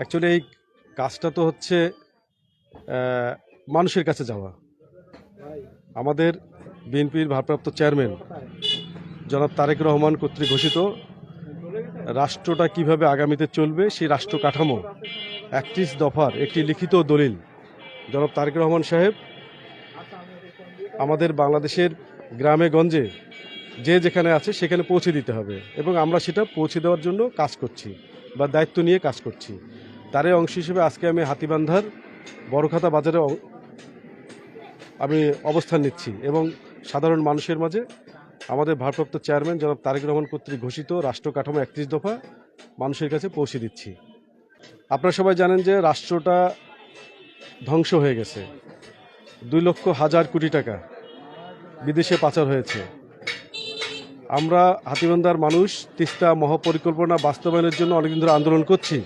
Actually এই কাজটা তো হচ্ছে মানুষের কাছে যাওয়া। আমাদের বিএনপির ভারপ্রাপ্ত চেয়ারম্যান জনাব তারেক রহমান কর্তৃক ঘোষিত, রাষ্ট্রটা কীভাবে আগামীতে চলবে সেই রাষ্ট্র কাঠামো একত্রিশ দফার একটি লিখিত দলিল। জনাব তারেক রহমান সাহেব, আমাদের বাংলাদেশের গ্রামে, গঞ্জে যে যেখানে আছে সেখানে পৌঁছে দিতে হবে এবং আমরা সেটা পৌঁছে দেওয়ার জন্য কাজ করছি বা দায়িত্ব নিয়ে কাজ করছি। তারই অংশ হিসেবে আজকে আমি হাতিবান্ধার বড়খাতা বাজারে আমি অবস্থান নিচ্ছি এবং সাধারণ মানুষের মাঝে আমাদের ভারপ্রাপ্ত চেয়ারম্যান জনাব তারেক রহমান কর্তৃক ঘোষিত রাষ্ট্র কাঠামো একত্রিশ দফা মানুষের কাছে পৌঁছে দিচ্ছি। আপনারা সবাই জানেন যে রাষ্ট্রটা ধ্বংস হয়ে গেছে। দুই লক্ষ হাজার কোটি টাকা বিদেশে পাচার হয়েছে। আমরা হাতিবান্ধার মানুষ, তিস্তা মহাপরিকল্পনা বাস্তবায়নের জন্য অনেকদিন ধরে আন্দোলন করছি।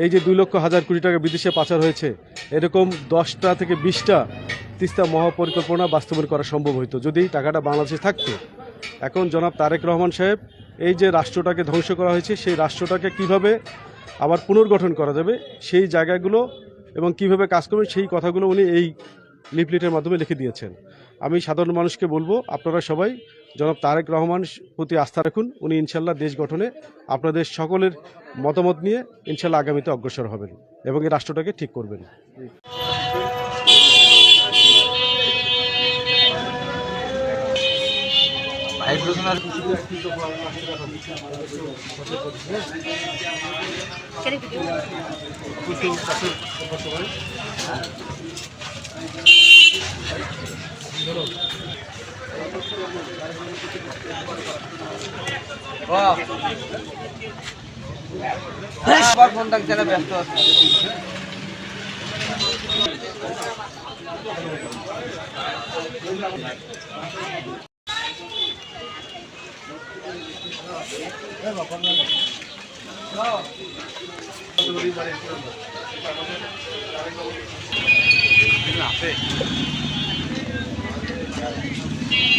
এই যে দুই লক্ষ হাজার কোটি টাকা বিদেশে পাচার হয়েছে, এরকম দশটা থেকে বিশটা তিস্তা মহাপরিকল্পনা বাস্তবায়ন করা সম্ভব হইতো, যদি টাকাটা বাংলাদেশে থাকতো। এখন জনাব তারেক রহমান সাহেব, এই যে রাষ্ট্রটাকে ধ্বংস করা হয়েছে, সেই রাষ্ট্রটাকে কীভাবে আবার পুনর্গঠন করা যাবে, সেই জায়গাগুলো এবং কীভাবে কাজ করবেন সেই কথাগুলো উনি এই লিফলেটের মাধ্যমে লিখে দিয়েছেন। আমি সাধারণ মানুষকে বলব আপনারা সবাই জনাব তারেক রহমান প্রতি আস্থা রাখুন। উনি ইনশাল্লাহ দেশ গঠনে আপনাদের সকলের মতামত নিয়ে ইনশাল্লাহ আগামীতে অগ্রসর হবেন এবং এই রাষ্ট্রটাকে ঠিক করবেন। আবার ফোন ডাকছে ব্যস্ত আছে আর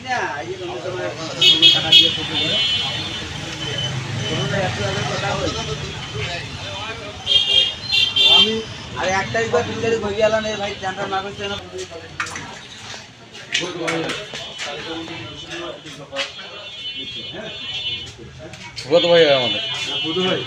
না আরে এক তারিখ বা তিন তারিখ হয়ে গেল না ভাই জানটা না করছে না। কত ভাই আমাদের। বুধ ভাই।